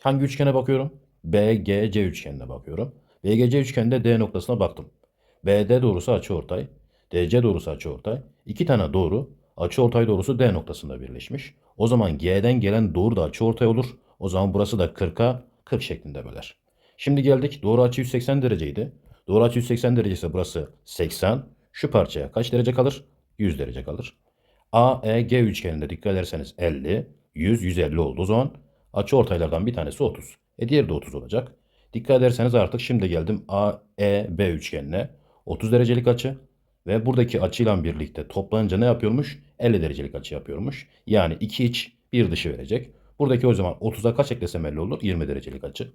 Hangi üçgene bakıyorum? BGC üçgenine bakıyorum. BGC üçgeninde D noktasına baktım. BD doğrusu açıortay. DC doğrusu açıortay. İki tane doğru açıortay doğrusu D noktasında birleşmiş. O zaman G'den gelen doğru da açıortay olur. O zaman burası da 40'a 40 şeklinde böler. Şimdi geldik doğru açı 180 dereceydi. Doğru açı 180 derece ise burası 80. Şu parçaya kaç derece kalır? 100 derece kalır. AEG üçgeninde dikkat ederseniz 50, 100, 150 oldu. O zaman açı ortaylardan bir tanesi 30. E diğeri de 30 olacak. Dikkat ederseniz artık şimdi geldim AEB üçgenine. 30 derecelik açı ve buradaki açıyla birlikte toplanınca ne yapıyormuş? 50 derecelik açı yapıyormuş. Yani iki iç bir dışı verecek. Buradaki o zaman 30'a kaç eklesem 50 olur? 20 derecelik açı.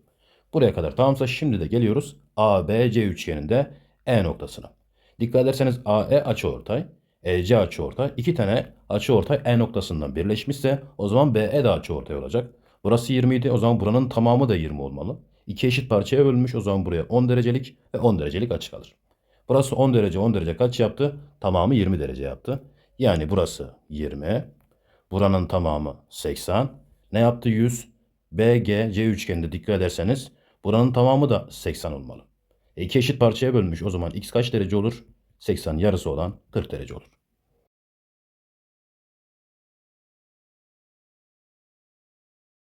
Buraya kadar tamamsa şimdi de geliyoruz ABC üçgeninde E noktasına. Dikkat ederseniz AE açıortay, EC açıortay. iki tane açıortay E noktasından birleşmişse o zaman BE de açıortay olacak. Burası 20 idi. O zaman buranın tamamı da 20 olmalı. İki eşit parçaya bölünmüş. O zaman buraya 10 derecelik ve 10 derecelik açı kalır. Burası 10 derece 10 derece kaç yaptı? Tamamı 20 derece yaptı. Yani burası 20. Buranın tamamı 80. Ne yaptı? 100. BGC üçgeninde dikkat ederseniz buranın tamamı da 80 olmalı. E iki eşit parçaya bölünmüş. O zaman x kaç derece olur? 80 yarısı olan 40 derece olur.